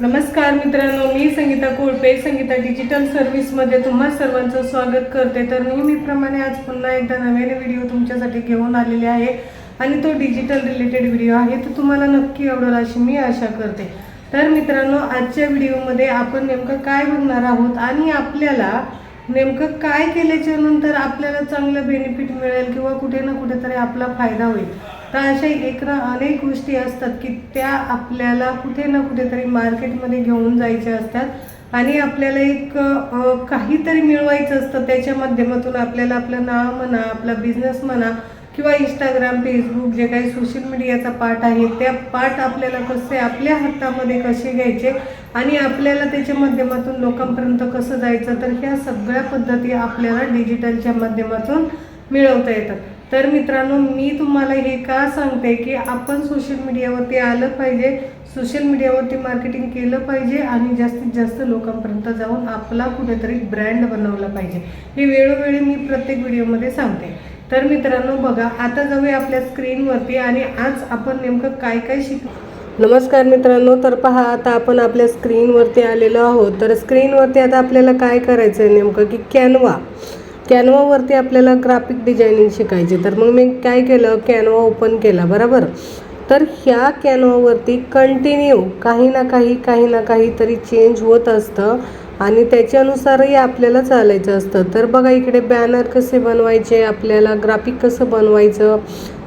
नमस्कार मित्रांनो मी संगीता कोळपे संगीता डिजिटल सर्व्हिसमध्ये तुम्हा सर्वांचं स्वागत करते. तर नेहमीप्रमाणे आज पुन्हा एकदा नव्याने व्हिडिओ तुमच्यासाठी घेऊन आलेले आहे आणि तो डिजिटल रिलेटेड व्हिडिओ आहे तर तुम्हाला नक्की आवडेल अशी मी आशा करते. तर मित्रांनो आजच्या व्हिडिओमध्ये आपण नेमकं काय बघणार आहोत आणि आपल्याला नेमकं काय केल्याच्यानंतर आपल्याला चांगलं बेनिफिट मिळेल किंवा कुठे ना कुठेतरी आपला फायदा होईल. तर अशा एक ना अनेक गोष्टी असतात की त्या आपल्याला कुठे ना कुठेतरी मार्केटमध्ये घेऊन जायच्या असतात. आणि आपल्याला एक काहीतरी मिळवायचं असतं. त्याच्या माध्यमातून आपल्याला आपलं नाव म्हणा आपला बिझनेस म्हणा किंवा इंस्टाग्राम फेसबुक जे काही सोशल मीडियाचा पार्ट आहे त्या पार्ट आपल्याला कसे आपल्या हातामध्ये कसे घ्यायचे आणि आपल्याला त्याच्या माध्यमातून लोकांपर्यंत कसं जायचं तर ह्या सगळ्या पद्धती आपल्याला डिजिटलच्या माध्यमातून मिळवता येतात. तर मित्रांनो मी तुम्हाला हे का सांगते की आपण सोशल मीडियावरती आलं पाहिजे सोशल मीडियावरती मार्केटिंग केलं पाहिजे आणि जास्तीत जास्त लोकांपर्यंत जाऊन आपला कुठेतरी ब्रँड बनवला पाहिजे. हे वेळोवेळी मी प्रत्येक व्हिडिओमध्ये सांगते. तर मित्रांनो बघा आता जाऊया आपल्या स्क्रीनवरती आणि आज आपण नेमकं काय काय शिक नमस्कार मित्रांनो तर पहा आता आपण आपल्या स्क्रीनवरती आलेलो आहोत. तर स्क्रीनवरती आता आपल्याला काय करायचं आहे नेमकं की कॅनवा कॅनवावरती आपल्याला ग्राफिक डिझायनिंग शिकायचे. तर मग मी काय केलं? कॅनवा ओपन केला बरोबर? तर ह्या कॅनवावरती कंटिन्यू काही ना काही काही ना काहीतरी चेंज होत असतं आणि त्याच्यानुसारही आपल्याला चालायचं असतं. तर बघा इकडे बॅनर कसे बनवायचे आपल्याला ग्राफिक कसं बनवायचं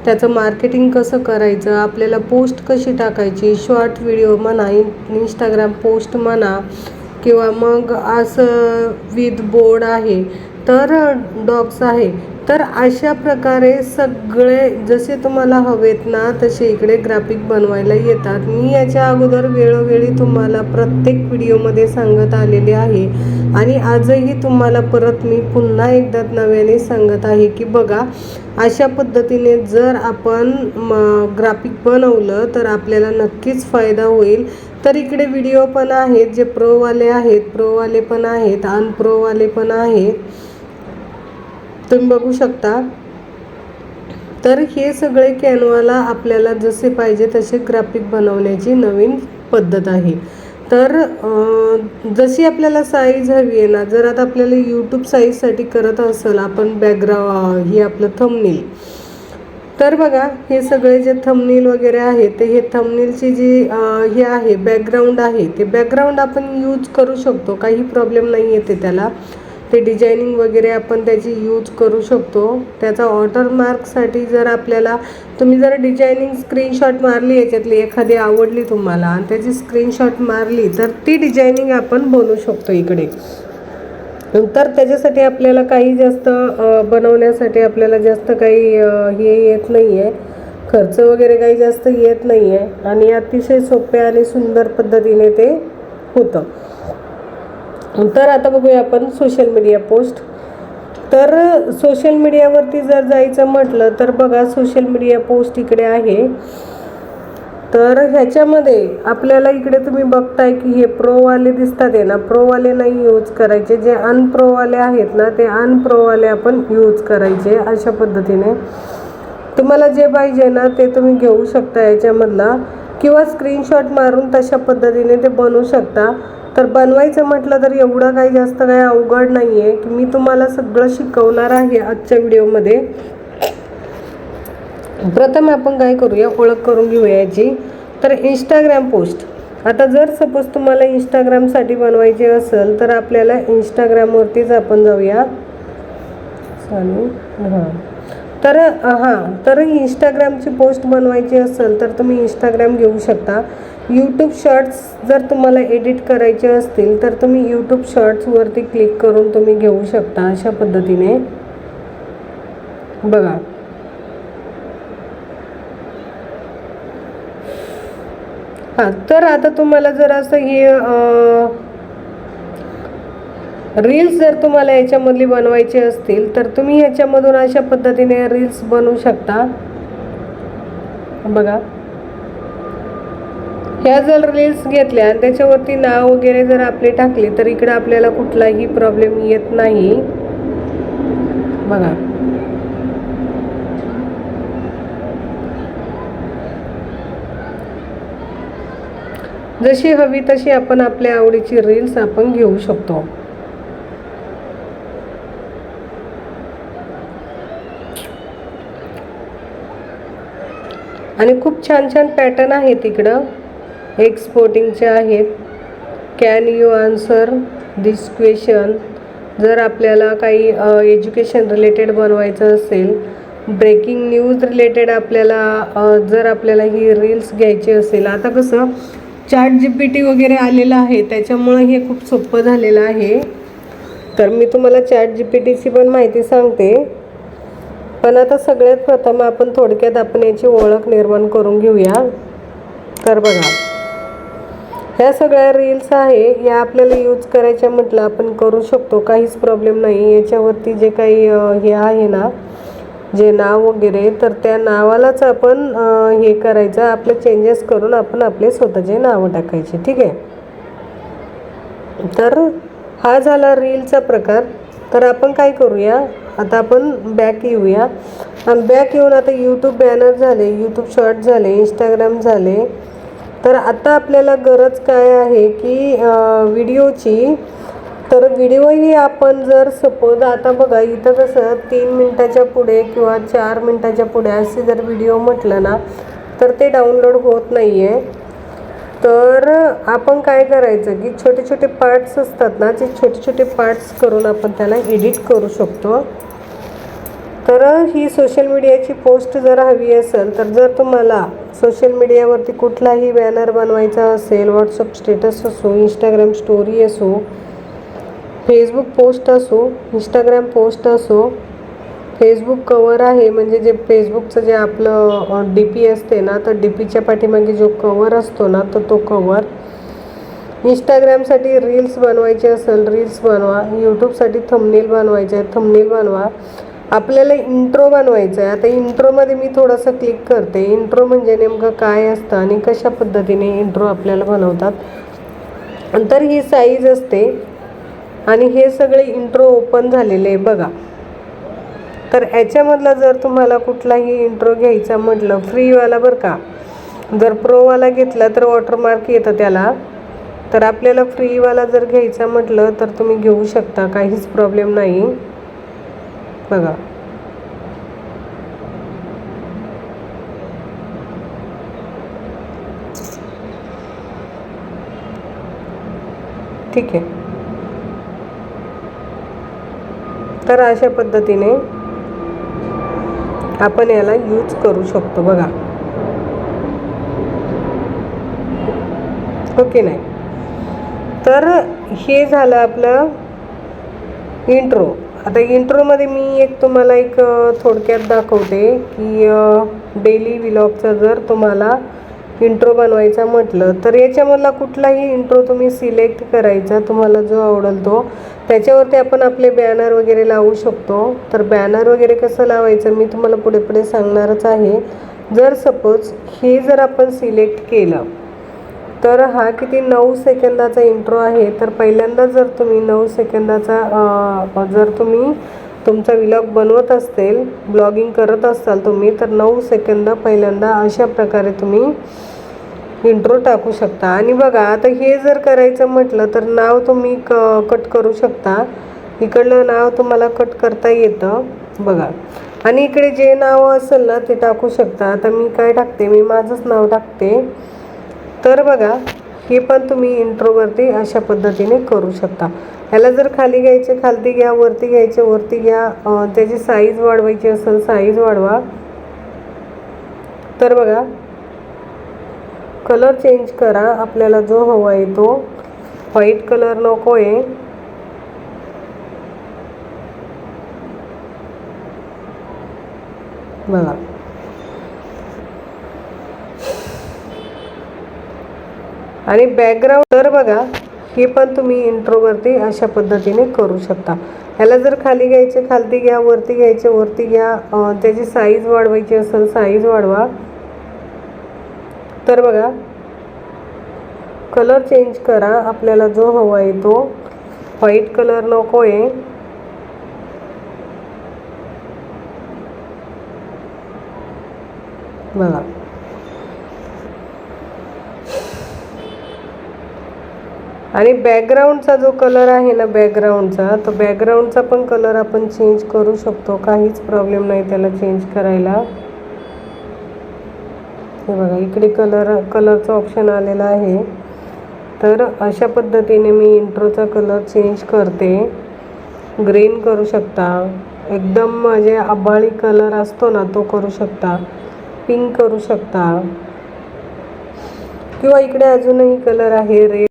त्याचं मार्केटिंग कसं करायचं आपल्याला पोस्ट कशी टाकायची शॉर्ट व्हिडिओ म्हणा इन इंस्टाग्राम पोस्ट म्हणा किंवा मग असं विथ बोर्ड आहे तर डॉग्स आहे. तर अशा प्रकारे सगळे जसे तुम्हाला हवेत ना तसे इकडे ग्राफिक बनवायला येतात. मी याच्या अगोदर वेळोवेळी तुम्हाला प्रत्येक व्हिडिओमध्ये सांगत आलेले आहे. आणि आजही तुम्हाला परत मी पुन्हा एकदा नव्याने सांगत आहे की बघा अशा पद्धतीने जर आपण ग्राफिक बनवलं तर आपल्याला नक्कीच फायदा होईल. तर इकडे व्हिडिओ पण आहेत जे प्रोवाले आहेत प्रोवाले पण आहेत अनप्रोवाले पण आहेत. तुम्ही बघू शकता. तर हे सगळे कॅनवाला आपल्याला जसे पाहिजे तसे ग्राफिक बनवण्याची नवीन पद्धत आहे. तर जशी आपल्याला साईज हवी आहे ना जर आता आपल्याला यूट्यूब साईजसाठी करत असेल आपण बॅकग्राऊंड ही आपलं थंबनेल तर बघा हे सगळे जे थंबनेल वगैरे आहे ते हे थंबनेलची जी हे आहे बॅकग्राऊंड आहे. ते बॅकग्राऊंड आपण यूज करू शकतो काही प्रॉब्लेम नाही येते त्याला. ते डिझायनिंग वगैरे आपण त्याची यूज करू शकतो. त्याचा वॉटरमार्कसाठी जर आपल्याला तुम्ही जर डिझायनिंग स्क्रीनशॉट मारली याच्यातली एखादी आवडली तुम्हाला आणि त्याची स्क्रीनशॉट मारली तर ती डिझायनिंग आपण बनवू शकतो इकडे. तर त्याच्यासाठी आपल्याला काही जास्त बनवण्यासाठी आपल्याला जास्त काही हे येत नाही आहे खर्च वगैरे काही जास्त येत नाही आहे आणि अतिशय सोप्या आणि सुंदर पद्धतीने ते होतं. तर आता बघूया आपण सोशल मीडिया पोस्ट तर सोशल मीडियावरती जर जायचं म्हटलं तर बघा सोशल मीडिया पोस्ट इकडे आहे. तर ह्याच्यामध्ये आपल्याला इकडे तुम्ही बघताय की हे प्रोवाले दिसतात आहे ना. प्रोवाले नाही यूज करायचे. जे अनप्रोवाले आहेत ना ते अनप्रोवाले आपण यूज करायचे अशा पद्धतीने. तुम्हाला जे पाहिजे ना ते तुम्ही घेऊ शकता याच्यामधला. किंवा स्क्रीनशॉट मारून तशा पद्धतीने ते बनवू शकता. तर बनवायचं म्हटलं तर एवढं काही जास्त काही अवघड नाही आहे की मी तुम्हाला सगळं शिकवणार आहे आजच्या व्हिडिओमध्ये. प्रथम आपण काय करूया ओळख करून घेऊया याची. तर इंस्टाग्राम पोस्ट आता जर सपोज तुम्हाला इंस्टाग्रामसाठी बनवायचे असेल तर आपल्याला इंस्टाग्रामवरतीच आपण जाऊया. चालू. हां. तर हां तर इंस्टाग्रामची पोस्ट बनवायची असेल तर तुम्ही इंस्टाग्राम घेऊ शकता. यूट्यूब शॉर्ट्स जर तुम्हाला एडिट करायचे असतील तर तुम्ही यूट्यूब शॉर्ट्सवरती क्लिक करून तुम्ही घेऊ शकता अशा पद्धतीने. बघा. हां तर आता तुम्हाला जर असं हे रील्स जर तुम्हाला याच्यामधली बनवायची असतील तर तुम्ही ह्याच्यामधून अशा पद्धतीने रील्स बनवू शकता. बघा. ह्या जर रील्स घेतल्या आणि त्याच्यावरती नाव वगैरे जर आपले टाकले तर इकडे आपल्याला कुठलाही प्रॉब्लेम येत नाही. बघा. जशी हवी तशी आपण आपल्या आवडीची रील्स आपण घेऊ शकतो. आणि खूप छान छान पॅटर्न आहेत इकडं एक्सपोर्टिंगचे आहेत. Can you answer this question जर आपल्याला काही एज्युकेशन रिलेटेड बनवायचं असेल ब्रेकिंग न्यूज रिलेटेड आपल्याला जर आपल्याला ही रील्स घ्यायची असेल. आता कसं चॅट जी पी टी वगैरे आलेलं आहे त्याच्यामुळं हे खूप सोपं झालेलं आहे. तर मी तुम्हाला चॅट जी पी टीची पण माहिती सांगते. पण आता सगळ्यात प्रथम आपण थोडक्यात आपण याची ओळख निर्माण करून घेऊया. तर बघा. ह्या सगळ्या रील्स आहे या आपल्याला यूज करायच्या म्हटलं आपण करू शकतो. काहीच प्रॉब्लेम नाही. याच्यावरती जे काही हे आहे ना जे नाव वगैरे तर त्या नावालाच आपण हे करायचं. आपलं चेंजेस करून आपण आपले स्वतःचे नावं टाकायचे. ठीक आहे? तर हा झाला रीलचा प्रकार. तर आपण काय करूया? आता आपण बॅक येऊया. बॅक येऊन आता यूट्यूब बॅनर झाले यूट्यूब शॉर्ट झाले इंस्टाग्राम झाले. तर आता आपल्याला गरज काय आहे की व्हिडिओची तर व्हिडिओही आपण जर सपोज आता बघा इथं कसं तीन मिनटाच्या पुढे किंवा चार मिनटाच्या पुढे असे जर व्हिडिओ म्हटलं ना तर ते डाउनलोड होत नाही आहे तर आपण काय करायचं की छोटे छोटे पार्ट्स असतात ना ते छोटे छोटे पार्ट्स करून आपण त्याला एडिट करू शकतो. तर ही सोशल मीडियाची पोस्ट जर हवी असेल तर जर तुम्हाला सोशल मीडियावरती कुठलाही बॅनर बनवायचा असेल व्हॉट्सअप स्टेटस असो इंस्टाग्राम स्टोरी असो फेसबुक पोस्ट असो इंस्टाग्राम पोस्ट असो फेसबुक कवर आहे म्हणजे जे फेसबुकचं जे आपलं डी पी असते ना तर डी पीच्या पाठीमागे जो कवर असतो ना तर तो कवर इंस्टाग्रामसाठी रील्स बनवायचे असेल रील्स बनवा. यूट्यूबसाठी थंबनेल बनवायचे आहे थंबनेल बनवा. आपल्याला इंट्रो बनवायचं आहे. आता इंट्रोमध्ये मी थोडंसं क्लिक करते. इंट्रो म्हणजे नेमकं काय असतं आणि कशा पद्धतीने इंट्रो आपल्याला बनवतात. तर ही साईज असते आणि हे सगळे इंट्रो ओपन झालेले आहे. बघा. तर याच्यामधला जर तुम्हाला कुठलाही इंट्रो घ्यायचा म्हटलं फ्रीवाला बरं का. जर प्रोवाला घेतला तर वॉटरमार्क येतं त्याला. तर आपल्याला फ्रीवाला जर घ्यायचा म्हटलं तर तुम्ही घेऊ शकता काहीच प्रॉब्लेम नाही. बघा. ठीक आहे. तर अशा पद्धतीने आपण याला यूज करू शकतो बघा. ओके नाही. तर हे झालं आपलं इंट्रो आता इंट्रोमध्ये मी एक तुम्हाला एक थोडक्यात दाखवते की डेली विलॉगचा जर तुम्हाला इंट्रो बनवायचा म्हटलं तर याच्यामधला कुठलाही इंट्रो तुम्ही सिलेक्ट करायचा तुम्हाला जो आवडेल तो. त्याच्यावरती आपण आपले बॅनर वगैरे लावू शकतो. तर बॅनर वगैरे कसं लावायचं मी तुम्हाला पुढे पुढे सांगणारच आहे. जर सपोज हे जर आपण सिलेक्ट केलं तर हा किती नऊ सेकंदाचा इंट्रो आहे. तर पहिल्यांदा जर तुम्ही नऊ सेकंदाचा जर तुम्ही तुमचा विलॉग बनवत असेल ब्लॉगिंग करत असाल तुम्ही तर नऊ सेकंद पहिल्यांदा अशा प्रकारे तुम्ही इंट्रो टाकू शकता. आणि बघा आता हे जर करायचं म्हटलं तर नाव तुम्ही क कट करू शकता. इकडलं नाव तुम्हाला कट करता येतं. बघा. आणि इकडे जे नाव असेल ना ते टाकू शकता. आता मी काय टाकते? मी माझंच नाव टाकते. तर बघा हे पण तुम्ही इंट्रोवरती अशा पद्धतीने करू शकता. ह्याला जर खाली घ्यायचे खालती घ्या वरती घ्यायचे वरती घ्या त्याची साईज वाढवायची असेल साईज वाढवा. तर बघा कलर चेंज करा. आपल्याला जो हवा आहे तो व्हाईट कलर नको आहे बघा. आणि बॅकग्राऊंड तर बघा हे पण तुम्ही इंट्रोवरती अशा पद्धतीने करू शकता. ह्याला जर खाली घ्यायचे खालती घ्या वरती घ्यायचे वरती घ्या. त्याची साईज वाढवायची असेल साईज वाढवा. तर बघा कलर चेंज करा. आपल्याला जो हवा आहे तो व्हाईट कलर नको आहे बघा. आणि बॅकग्राऊंडचा जो कलर आहे ना बॅकग्राऊंडचा तो बॅकग्राऊंडचा पण कलर आपण चेंज करू शकतो. काहीच प्रॉब्लेम नाही त्याला चेंज करायला. हे बघा इकडे कलर कलरचं ऑप्शन आलेलं आहे. तर अशा पद्धतीने मी इंट्रोचा कलर चेंज करते. ग्रीन करू शकता. एकदम म्हणजे आबाळी कलर असतो ना तो करू शकता. पिंक करू शकता. किंवा इकडे अजूनही कलर आहे रेड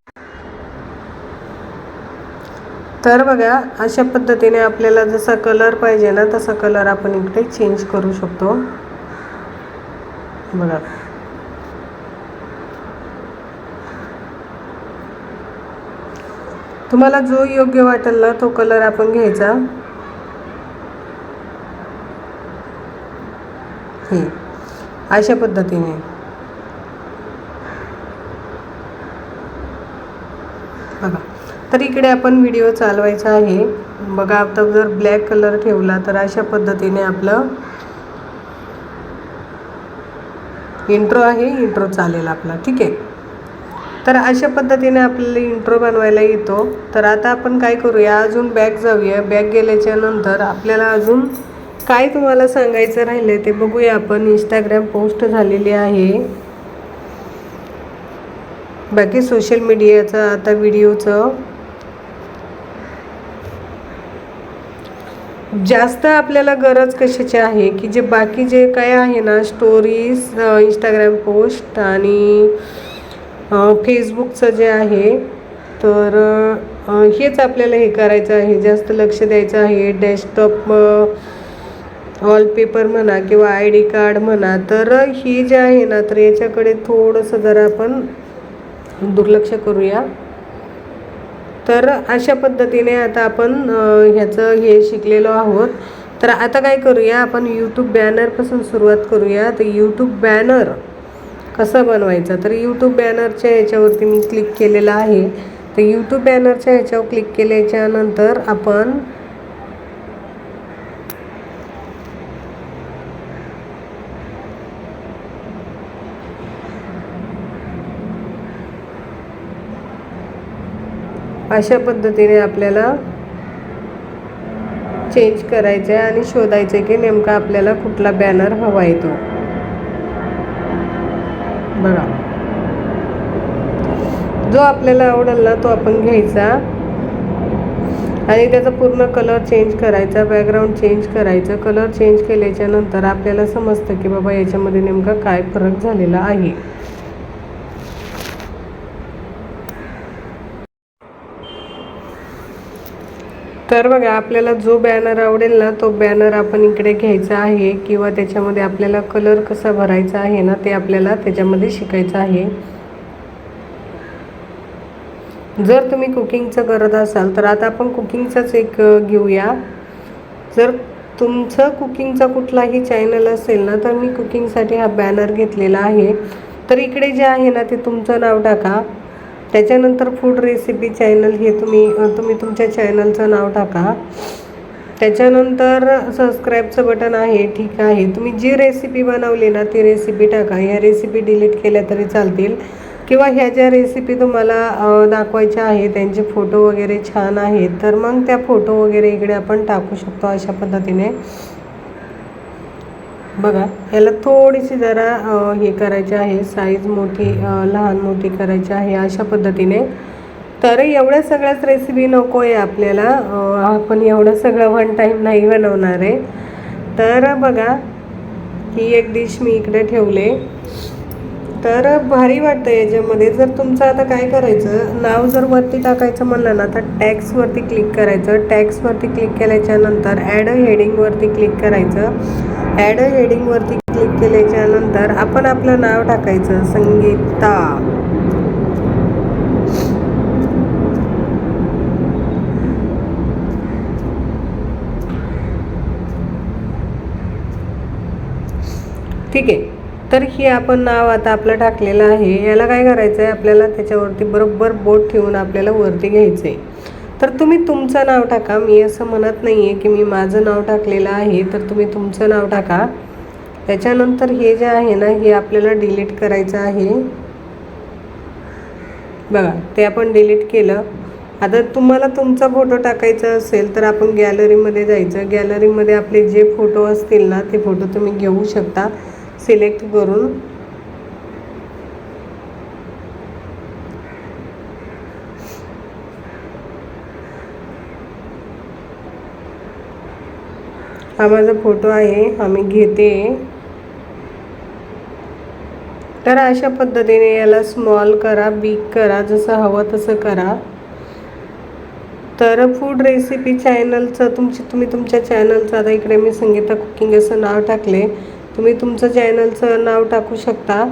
तर बघा अशा पद्धतीने आपल्याला जसा कलर पाहिजे ना तसा कलर आपण इकडे चेंज करू शकतो. बघा. तुम्हाला जो योग्य वाटेल ना तो कलर आपण घ्यायचा. हे अशा पद्धतीने. बघा तर इकडे आपण व्हिडिओ चालवायचा आहे. बघा आता जर ब्लॅक कलर ठेवला तर अशा पद्धतीने आपलं इंट्रो आहे इंट्रो चालेल आपला. ठीक आहे? तर अशा पद्धतीने आपल्याला इंट्रो बनवायला येतो. तर आता आपण काय करूया? अजून बॅग जाऊया. बॅग गेल्याच्यानंतर आपल्याला अजून काय तुम्हाला सांगायचं राहिलं ते बघूया आपण. इंस्टाग्राम पोस्ट झालेली आहे. बाकी सोशल मीडियाचं आता व्हिडिओचं जास्त आपल्याला गरज कशाची आहे? की जे बाकी जे काय आहे ना स्टोरीज इंस्टाग्राम पोस्ट आणि फेसबुकचं जे आहे तर हेच आपल्याला हे करायचं आहे. जास्त लक्ष द्यायचं आहे. डेस्कटॉप वॉलपेपर म्हणा किंवा आय डी कार्ड म्हणा तर ही जे आहे ना तर याच्याकडे थोडंसं जरा आपण दुर्लक्ष करूया. तर अशा पद्धतीने आता आपण ह्याचं हे शिकलेलो आहोत. तर आता काय करूया आपण यूट्यूब बॅनरपासून सुरुवात करूया. तर यूट्यूब बॅनर कसं बनवायचं? तर यूट्यूब बॅनरच्या ह्याच्यावरती मी क्लिक केलेलं आहे. तर यूट्यूब बॅनरच्या ह्याच्यावर क्लिक केल्याच्यानंतर आपण अशा पद्धतीने आपल्याला चेंज करायचं आहे आणि शोधायचं आहे की नेमका आपल्याला कुठला बॅनर हवा आहे तो. बघा. जो आपल्याला आवडेल ना तो आपण घ्यायचा. आणि त्याचा पूर्ण कलर चेंज करायचा बॅकग्राऊंड चेंज करायचं. कलर चेंज केल्याच्यानंतर आपल्याला समजतं की बाबा याच्यामध्ये नेमका काय फरक झालेला आहे. तर बघा आपल्याला जो बॅनर आवडेल ना तो बॅनर आपण इकडे घ्यायचा आहे किंवा त्याच्यामध्ये आपल्याला कलर कसा भरायचा आहे ना ते आपल्याला त्याच्यामध्ये शिकायचं आहे. जर तुम्ही कुकिंगचं करत असाल तर आता आपण कुकिंगचाच एक घेऊया. जर तुमचं कुकिंगचा कुठलाही चॅनल असेल ना तर मी कुकिंगसाठी हा बॅनर घेतलेला आहे. तर इकडे जे आहे ना ते तुमचं नाव टाका. त्याच्यानंतर फूड रेसिपी चॅनल हे तुम्ही तुम्ही तुमच्या चॅनलचं नाव टाका. त्याच्यानंतर सबस्क्राईबचं बटन आहे ठीक आहे. तुम्ही जी रेसिपी बनवली ना ती रेसिपी टाका. ह्या रेसिपी डिलीट केल्या तरी चालतील. किंवा ह्या ज्या रेसिपी तुम्हाला दाखवायच्या आहे त्यांचे फोटो वगैरे छान आहेत तर मग त्या फोटो वगैरे इकडे आपण टाकू शकतो अशा पद्धतीने. बघा याला थोडीशी जरा हे करायची आहे साईज मोठी लहान मोठी करायची आहे अशा पद्धतीने. तर एवढ्या सगळ्याच रेसिपी नको आहे आपल्याला. आपण एवढं सगळं वन टाईम नाही बनवणार आहे. तर बघा ही एक डिश मी इकडे ठेवले. तर भारी वाटतं याच्यामध्ये. जर तुमचं आता काय करायचं नाव जर वरती टाकायचं म्हणलं ना तर टॅक्सवरती क्लिक करायचं. टॅक्सवरती क्लिक केल्याच्यानंतर ॲड हेडिंगवरती क्लिक करायचं. ॲड हेडिंगवरती क्लिक केल्याच्यानंतर आपण आपलं नाव टाकायचं संगीता. ठीक आहे. तर ही आपण नाव आता आपलं टाकलेलं आहे. याला काय करायचं आहे आपल्याला त्याच्यावरती बरोबर बोट ठेवून आपल्याला वरती घ्यायचं आहे तर तुम्ही तुमचं नाव टाका. मी असं म्हणत नाही आहे की मी माझं नाव टाकलेलं आहे तर तुम्ही तुमचं नाव टाका. त्याच्यानंतर हे जे आहे ना हे आपल्याला डिलीट करायचं आहे. बघा ते आपण डिलीट केलं. आता तुम्हाला तुमचा फोटो टाकायचा असेल तर आपण गॅलरीमध्ये जायचं. गॅलरीमध्ये आपले जे फोटो असतील ना ते फोटो तुम्ही घेऊ शकता. सिलेक्ट करून. हा माझा फोटो आहे हा मी घेते. तर अशा पद्धतीने याला स्मॉल करा बिग करा जसं हवं तसं करा. तर फूड रेसिपी चॅनलचं तुमची तुम्ही तुमच्या चॅनलचं आता इकडे मी संगीता कुकिंग असं नाव टाकले. तुम्ही तुमचं चॅनलचं नाव टाकू शकता.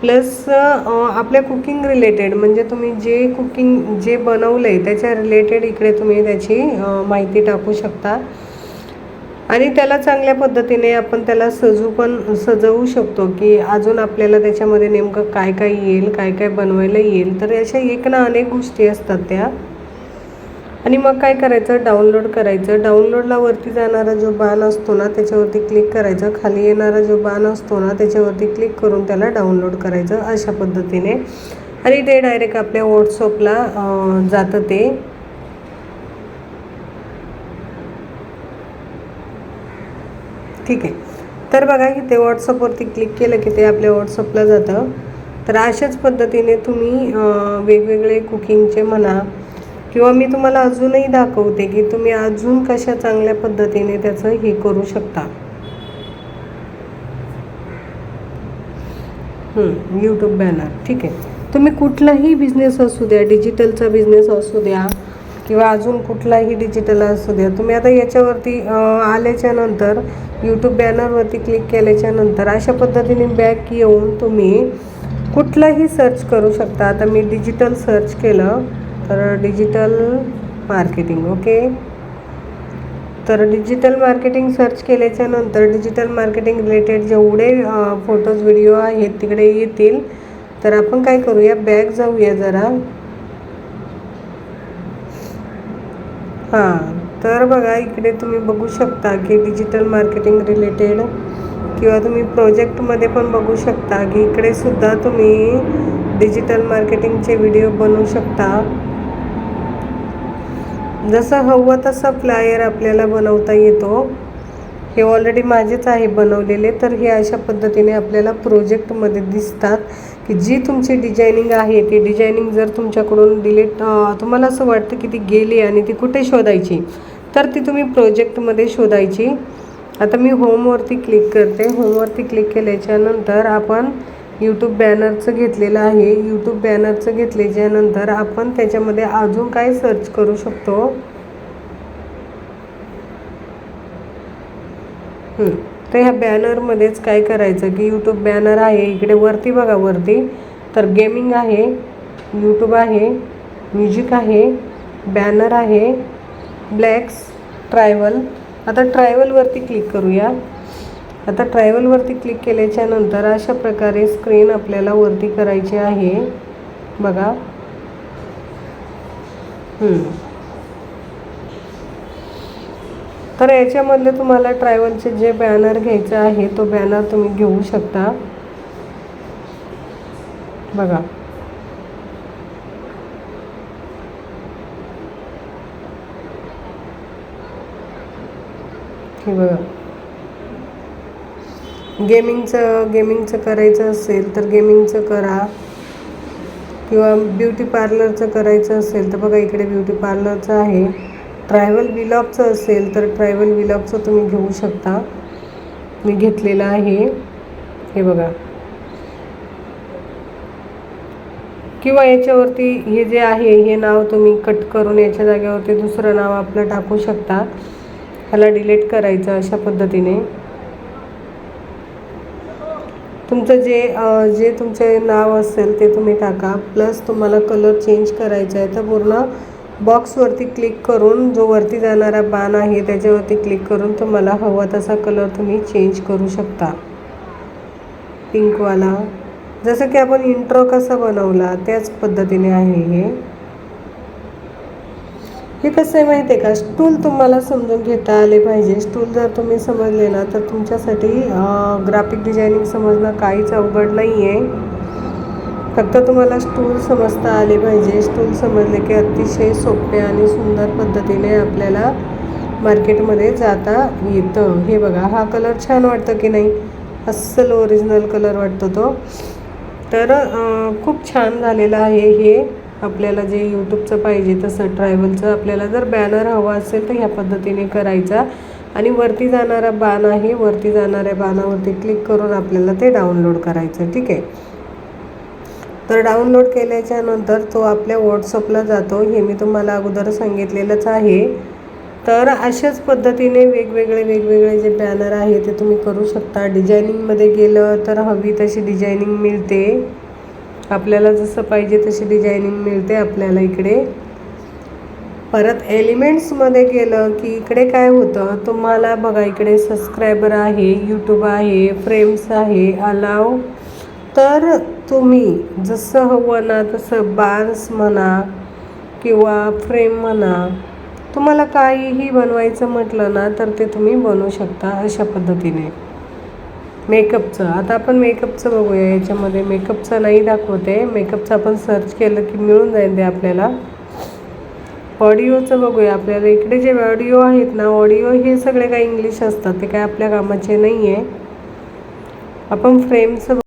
प्लस आपल्या कुकिंग रिलेटेड म्हणजे तुम्ही जे कुकिंग जे बनवलं आहे त्याच्या रिलेटेड इकडे तुम्ही त्याची माहिती टाकू शकता. आणि त्याला चांगल्या पद्धतीने आपण त्याला सजू पण सजवू शकतो की अजून आपल्याला त्याच्यामध्ये नेमकं काय काय येईल काय काय बनवायला येईल. तर अशा एक ना अनेक गोष्टी असतात त्या. आणि मग काय करायचं? डाउनलोड करायचं. डाउनलोडला वरती जाणारा जो बाण असतो ना त्याच्यावरती क्लिक करायचं. खाली येणारा जो बाण असतो ना त्याच्यावरती क्लिक करून त्याला डाउनलोड करायचं अशा पद्धतीने. आणि ते डायरेक्ट आपल्या व्हॉट्सअपला जातं ते. ठीक आहे. तर बघा इथे व्हॉट्सअपवरती क्लिक केलं की ते आपल्या व्हॉट्सअपला जातं. तर अशाच पद्धतीने तुम्ही वेगवेगळे कुकिंगचे म्हणा किंवा मी तुम्हाला अजूनही दाखवते की तुम्ही अजून कशा चांगल्या पद्धतीने त्याचं हे करू शकता. यूट्यूब बॅनर ठीक आहे. तुम्ही कुठलाही बिझनेस असू द्या डिजिटलचा बिझनेस असू द्या किंवा अजून कुठलाही डिजिटल असू द्या. तुम्ही आता याच्यावरती आल्याच्यानंतर यूट्यूब बॅनरवरती क्लिक केल्याच्यानंतर अशा पद्धतीने बॅक येऊन तुम्ही कुठलाही सर्च करू शकता. आता मी डिजिटल सर्च केलं तर डिजिटल मार्केटिंग ओके तर डिजिटल मार्केटिंग सर्च केल्याच्यानंतर डिजिटल मार्केटिंग रिलेटेड जेवढे फोटोज व्हिडिओ आहेत तिकडे येतील. तर आपण काय करूया? बॅग जाऊया जरा. हां तर बघा इकडे तुम्ही बघू शकता की डिजिटल मार्केटिंग रिलेटेड किंवा तुम्ही प्रोजेक्टमध्ये पण बघू शकता की इकडे सुद्धा तुम्ही डिजिटल मार्केटिंगचे व्हिडिओ बनवू शकता. जसं हवं तसा फ्लायर आपल्याला बनवता येतो. हे ऑलरेडी माझेच आहे बनवलेले तर हे अशा पद्धतीने आपल्याला प्रोजेक्टमध्ये दिसतात. की जी तुमची डिझायनिंग आहे ती डिझायनिंग जर तुमच्याकडून डिलीट तुम्हाला असं वाटतं की ती गेली आणि ती कुठे शोधायची तर ती तुम्ही प्रोजेक्टमध्ये शोधायची. आता मी होमवरती क्लिक करते. होमवरती क्लिक केल्याच्यानंतर आपण यूट्यूब बॅनरचं घेतलेलं आहे. यूट्यूब बॅनरचं घेतल्याच्यानंतर आपण त्याच्यामध्ये अजून काय सर्च करू शकतो? हं. तर ह्या बॅनरमध्येच काय करायचं की यूट्यूब बॅनर आहे इकडे वरती बघा वरती. तर गेमिंग आहे यूट्यूब आहे म्युझिक आहे बॅनर आहे ब्लॅक्स ट्रायवल आता ट्रायवलवरती क्लिक करूया. आता ट्रायवलवरती क्लिक केल्याच्यानंतर अशा प्रकारे स्क्रीन आपल्याला वरती करायची आहे. बघा हं. तर याच्यामधले तुम्हाला ट्रॅव्हलचे जे बॅनर घ्यायचं आहे तो बॅनर तुम्ही घेऊ शकता. बघा. हे बघा. गेमिंगचं गेमिंगचं करायचं असेल तर गेमिंगचं करा. किंवा ब्युटी पार्लरचं करायचं असेल तर बघा इकडे ब्युटी पार्लरचं आहे. ट्रॅव्हल विलॉगचं असेल तर ट्रॅव्हल विलॉगचं तुम्ही घेऊ शकता. मी घेतलेलं आहे. हे बघा. किंवा याच्यावरती हे जे आहे हे नाव तुम्ही कट करून याच्या जागेवरती दुसरं नाव आपलं टाकू शकता. ह्याला डिलीट करायचं अशा पद्धतीने. तुमचं जे जे तुमचे नाव असेल ते तुम्ही टाका. प्लस तुम्हाला कलर चेंज करायचा आहे तर पूर्ण बॉक्सवरती क्लिक करून जो वरती जाणारा बाण आहे त्याच्यावरती क्लिक करून तुम्हाला हवा तसा कलर तुम्ही चेंज करू शकता. पिंकवाला. जसं की आपण इंट्रो कसा बनवला त्याच पद्धतीने आहे हे. हे कसं आहे माहिती आहे का? स्टूल तुम्हाला समजून घेता आले पाहिजे. स्टूल जर तुम्ही समजले ना तर तुमच्यासाठी ग्राफिक डिझायनिंग समजणं काहीच अवघड नाही आहे फक्त तुम्हाला स्टूल समजता आले पाहिजे. स्टूल समजले की अतिशय सोपे आणि सुंदर पद्धतीने आपल्याला मार्केटमध्ये जाता येतं. हे बघा हा कलर छान वाटतं की नाही? अस्सल ओरिजिनल कलर वाटतो तो. तर खूप छान झालेलं आहे हे. आपल्याला जे यूट्यूबचं पाहिजे तसं ट्रॅव्हलचं आपल्याला जर बॅनर हवा असेल तर ह्या पद्धतीने करायचा. आणि वरती जाणारा बाण आहे वरती जाणाऱ्या बाणावरती क्लिक करून आपल्याला ते डाउनलोड करायचं ठीक आहे? तर डाउनलोड केल्याच्यानंतर तो आपल्या व्हॉट्सअपला जातो. हे मी तुम्हाला अगोदर सांगितलेलंच आहे. तर अशाच पद्धतीने वेगवेगळे वेगवेगळे जे बॅनर आहे ते तुम्ही करू शकता. डिझायनिंगमध्ये गेलं तर हवी तशी डिझायनिंग मिळते. आपल्याला जसं पाहिजे तशी डिझायनिंग मिळते आपल्याला इकडे. परत एलिमेंट्समध्ये गेलं की इकडे काय होतं? तुम्हाला बघा इकडे सबस्क्रायबर आहे यूट्यूब आहे फ्रेम्स आहे अलाव तर तुम्ही जसं हवं ना तसं बार्स म्हणा किंवा फ्रेम म्हणा तुम्हाला काहीही बनवायचं म्हटलं ना तर ते तुम्ही बनवू शकता अशा पद्धतीने. मेकअपचं. आता आपण मेकअपचं बघूया. याच्यामध्ये मेकअपचं नाही दाखवते. मेकअपचं आपण सर्च केलं की मिळून जाईल ते आपल्याला. ऑडिओचं बघूया. आपल्याला इकडे जे ऑडिओ आहेत ना ऑडिओ हे सगळे काही इंग्लिश असतात. ते काय आपल्या कामाचे नाही आहे आपण फ्रेमचं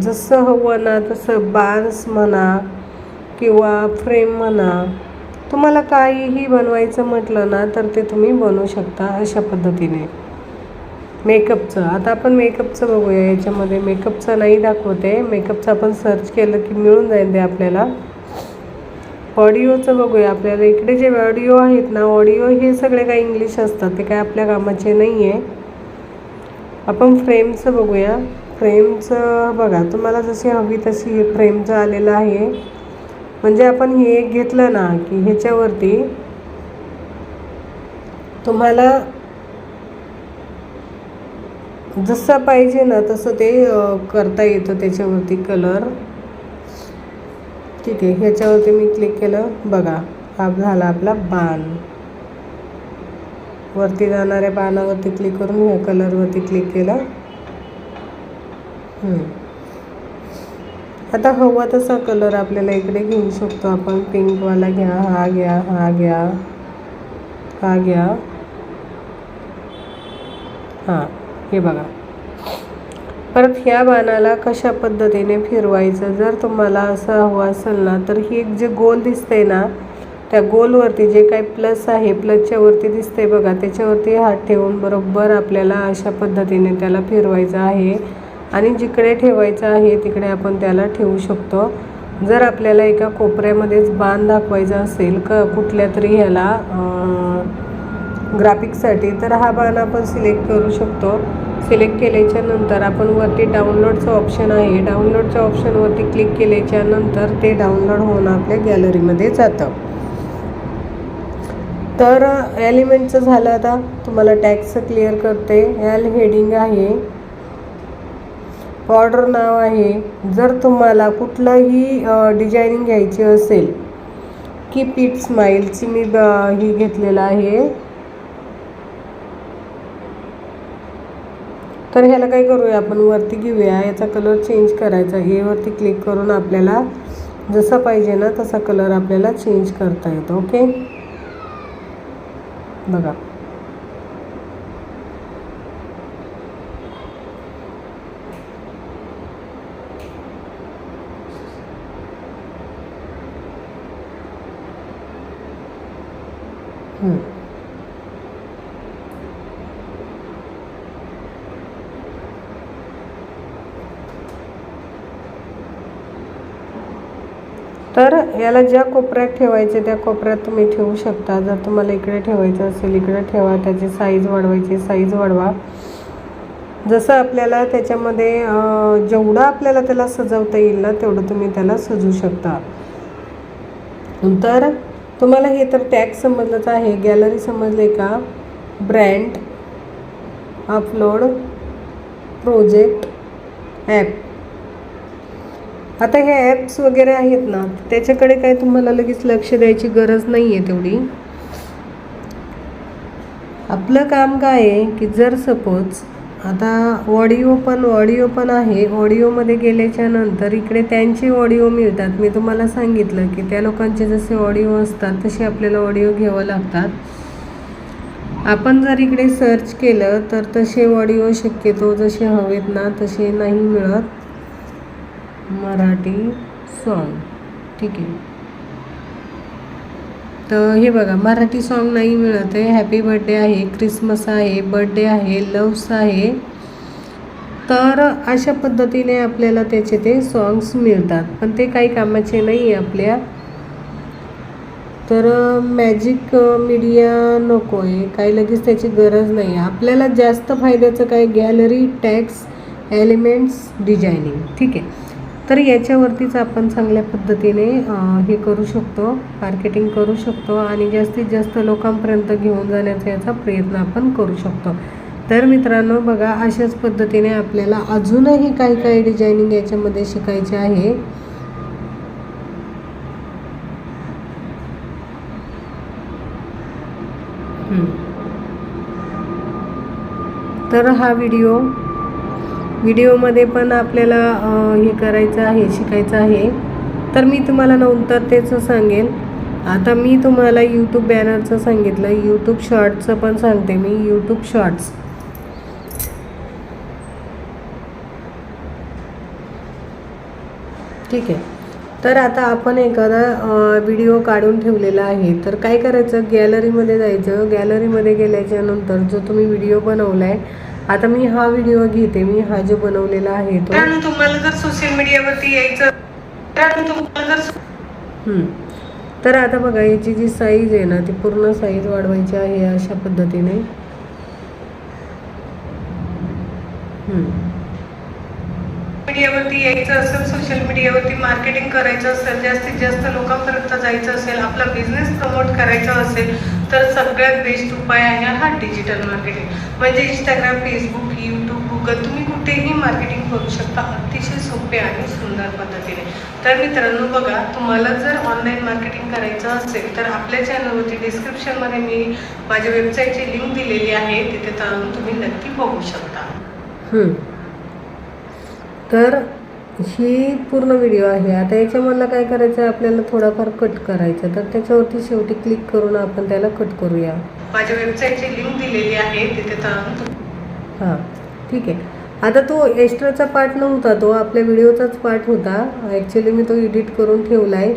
जसं हवं ना तसं बार्स म्हणा किंवा फ्रेम म्हणा. तुम्हाला काहीही बनवायचं म्हटलं ना तर ते तुम्ही बनवू शकता अशा पद्धतीने. मेकअपचं. आता आपण मेकअपचं बघूया. याच्यामध्ये मेकअपचं नाही दाखवते. मेकअपचं आपण सर्च केलं की मिळून जाईल ते आपल्याला. ऑडिओचं बघूया. आपल्याला इकडे जे ऑडिओ आहेत ना ऑडिओ हे सगळे काही इंग्लिश असतात. ते काय आपल्या कामाचे नाही आहे आपण फ्रेमचं बघूया. फ्रेमचं बघा तुम्हाला जशी हवी तशी फ्रेमचं आलेलं आहे म्हणजे आपण हे एक घेतलं ना की ह्याच्यावरती तुम्हाला जसं पाहिजे ना तसं ते करता येतं त्याच्यावरती कलर ठीक आहे ह्याच्यावरती मी क्लिक केलं. बघा हा झाला आपला बाण. वरती जाणाऱ्या बाणावरती क्लिक करून ह्या कलरवरती क्लिक केलं. आता हवा तसा कलर आपल्याला इकडे घेऊ शकतो आपण. पिंकवाला घ्या हा घ्या हा घ्या हा घ्या. हां हे बघा. परत ह्या बाणाला कशा पद्धतीने फिरवायचं? जर तुम्हाला असं हवं असेल ना तर ही एक जे गोल दिसते ना त्या गोलवरती जे काही प्लस आहे प्लसच्या वरती दिसते बघा त्याच्यावरती हात ठेवून बरोबर आपल्याला अशा पद्धतीने त्याला फिरवायचं आहे. आणि जिकडे ठेवायचं आहे तिकडे आपण त्याला ठेवू शकतो. जर आपल्याला एका कोपऱ्यामध्येच बाण दाखवायचा असेल क कुठल्या तरी ह्याला ग्राफिक्ससाठी तर हा बाण आपण सिलेक्ट करू शकतो. सिलेक्ट केल्याच्यानंतर आपण वरती डाउनलोडचं ऑप्शन आहे. डाउनलोडच्या ऑप्शनवरती क्लिक केल्याच्यानंतर ते डाउनलोड होऊन आपल्या गॅलरीमध्ये जातं. तर एलिमेंटचं झालं आता. तुम्हाला टॅक्सचं क्लिअर करते. एल हेडिंग आहे. ऑर्डर नाव आहे. जर तुम्हाला कुठलंही डिझायनिंग घ्यायची असेल की इट स्माईलची मी ब- ही घेतलेलं आहे. तर ह्याला काय करूया आपण? वरती घेऊया. याचा कलर चेंज करायचा हे वरती क्लिक करून आपल्याला जसा पाहिजे ना तसा कलर आपल्याला चेंज करता येतो. ओके बघा. तर याला ज्या कोपऱ्यात ठेवायचे त्या कोपऱ्यात तुम्ही ठेवू शकता. जर तुम्हाला इकडे ठेवायचं असेल इकडे ठेवा. त्याची साईज वाढवायची साईज वाढवा. जसं आपल्याला त्याच्यामध्ये जेवढं आपल्याला त्याला सजवता येईल ना तेवढं तुम्ही त्याला सजवू शकता. तर तुम्हाला हे तर टॅग समजलंच आहे. गॅलरी समजले का? Brand upload project app. आता हे ॲप्स वगैरे आहेत ना त्याच्याकडे काय तुम्हाला लगेच लक्ष द्यायची गरज नाही आहे तेवढी. आपलं काम काय आहे की जर सपोज आता ऑडिओ पण ऑडिओ पण आहे. ऑडिओमध्ये गेल्याच्यानंतर इकडे त्यांचे ऑडिओ मिळतात. मी तुम्हाला सांगितलं की त्या लोकांचे जसे ऑडिओ असतात तसे आपल्याला ऑडिओ घ्यावं लागतात. आपण जर इकडे सर्च केलं तर तसे ऑडिओ शक्यतो जसे हवेत ना तसे नाही मिळत. मराठी सॉन्ग ठीक आहे. तर हे बघा मराठी सॉन्ग नाही मिळत आहे. हॅपी बर्थडे आहे क्रिसमस आहे बर्थडे आहे लव्स आहे. तर अशा पद्धतीने आपल्याला त्याचे ते सॉन्ग्स मिळतात. पण ते काही कामाचे नाही आहे आपल्या. तर मॅजिक मीडिया नको आहे काही लगेच त्याची गरज नाही. आहे आपल्याला जास्त फायद्याचं काय? गॅलरी टॅक्स एलिमेंट्स डिझायनिंग ठीक आहे. तर याच्यावरतीच आपण चांगल्या पद्धतीने हे करू शकतो मार्केटिंग करू शकतो आणि जास्तीत जास्त लोकांपर्यंत घेऊन जाण्याचा याचा प्रयत्न आपण करू शकतो. तर मित्रांनो बघा अशाच पद्धतीने आपल्याला अजूनही काही काही डिझायनिंग याच्यामध्ये शिकायचे आहे. तर हा व्हिडिओ व्हिडिओमध्ये पण आपल्याला हे करायचं आहे शिकायचं आहे. तर मी तुम्हाला नंतर त्याचं सांगेल आता मी तुम्हाला यूट्यूब बॅनरचं सांगितलं. यूट्यूब शॉर्ट्सचं पण सांगते मी. यूट्यूब शॉर्ट्स ठीक आहे. तर आता आपण एखादा व्हिडिओ काढून ठेवलेला आहे. तर काय करायचं? गॅलरीमध्ये जायचं. गॅलरीमध्ये गेल्याच्यानंतर जो तुम्ही व्हिडिओ बनवला आहे आता मी हा व्हिडिओ घेते मी हा जो बनवलेला आहे तो तुम्हाला जर सोशल मीडियावरती यायचं तर तुम्हाला जर हम्म. तर आता बघा याची जी साईज आहे ना ती पूर्ण साईज वाढवायची आहे अशा पद्धतीने हम्म. मीडियावरती यायचं असेल सोशल मीडियावरती मार्केटिंग करायचं असेल जास्तीत जास्त लोकांपर्यंत जायचं असेल आपला बिझनेस प्रमोट करायचा असेल तर सगळ्यात बेस्ट उपाय आहे हा डिजिटल मार्केटिंग म्हणजे इंस्टाग्राम फेसबुक यूट्यूब गुगल तुम्ही कुठेही मार्केटिंग करू शकता अतिशय सोपे आणि सुंदर पद्धतीने. तर मित्रांनो बघा तुम्हाला जर ऑनलाईन मार्केटिंग करायचं असेल तर आपल्या चॅनलवरती डिस्क्रिप्शनमध्ये मी माझ्या वेबसाईटची लिंक दिलेली आहे तिथे जाऊन तुम्ही नक्की बघू शकता. हम्म. तर ही पूर्ण व्हिडिओ आहे. आता याच्यामधला काय करायचं? आहे आपल्याला थोडाफार कट करायचं. तर त्याच्यावरती शेवटी क्लिक करून आपण त्याला कट करूया. माझ्या वेबसाईटची लिंक दिलेली आहे. तिथे हां ठीक आहे. आता तो एक्स्ट्राचा पार्ट नव्हता. तो आपल्या व्हिडिओचाच पार्ट होता. ॲक्च्युली मी तो एडिट करून ठेवला आहे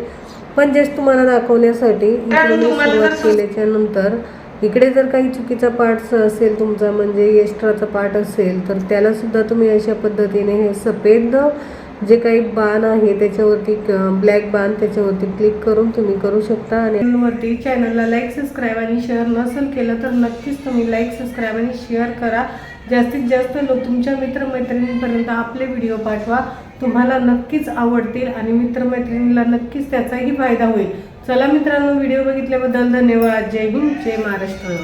पण जस्ट तुम्हाला दाखवण्यासाठी इकडे मी सुरुवात केल्याच्यानंतर इकडे जर काही चुकीचा पार्ट असेल तुमचा म्हणजे एक्स्ट्राचा पार्ट असेल तर त्यालासुद्धा तुम्ही अशा पद्धतीने हे सफेद जे काही बाण आहे त्याच्यावरती ब्लॅक बाण त्याच्यावरती क्लिक करून तुम्ही करू शकता आणि वरती चॅनलला लाईक सबस्क्राईब आणि शेअर नसेल केलं तर नक्कीच तुम्ही लाईक सबस्क्राईब आणि शेअर करा. जास्तीत जास्त लोक तुमच्या मित्रमैत्रिणींपर्यंत आपले व्हिडिओ पाठवा. तुम्हाला नक्कीच आवडतील आणि मित्रमैत्रिणीला नक्कीच त्याचाही फायदा होईल. चला मित्रांनो व्हिडिओ बघितल्याबद्दल धन्यवाद. जय हिंद जय महाराष्ट्र.